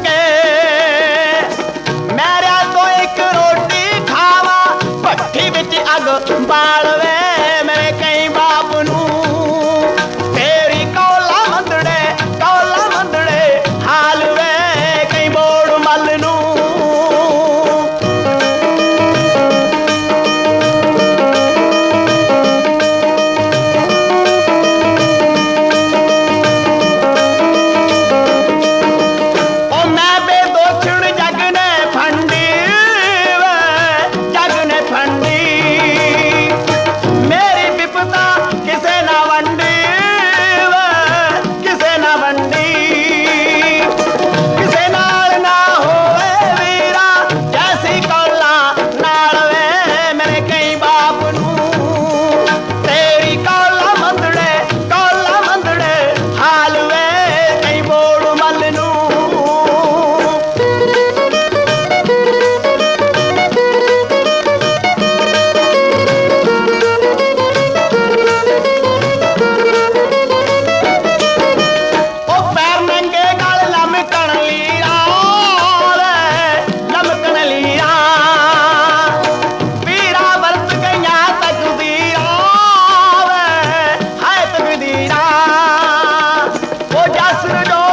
ਸਕੇ ਮੈਰਿਆ ਤੋਂ ਇੱਕ ਰੋਟੀ ਖਾਵਾ ਭੱਠੀ ਵਿੱਚ ਅੱਗ ਬਾਲਵੇ। the.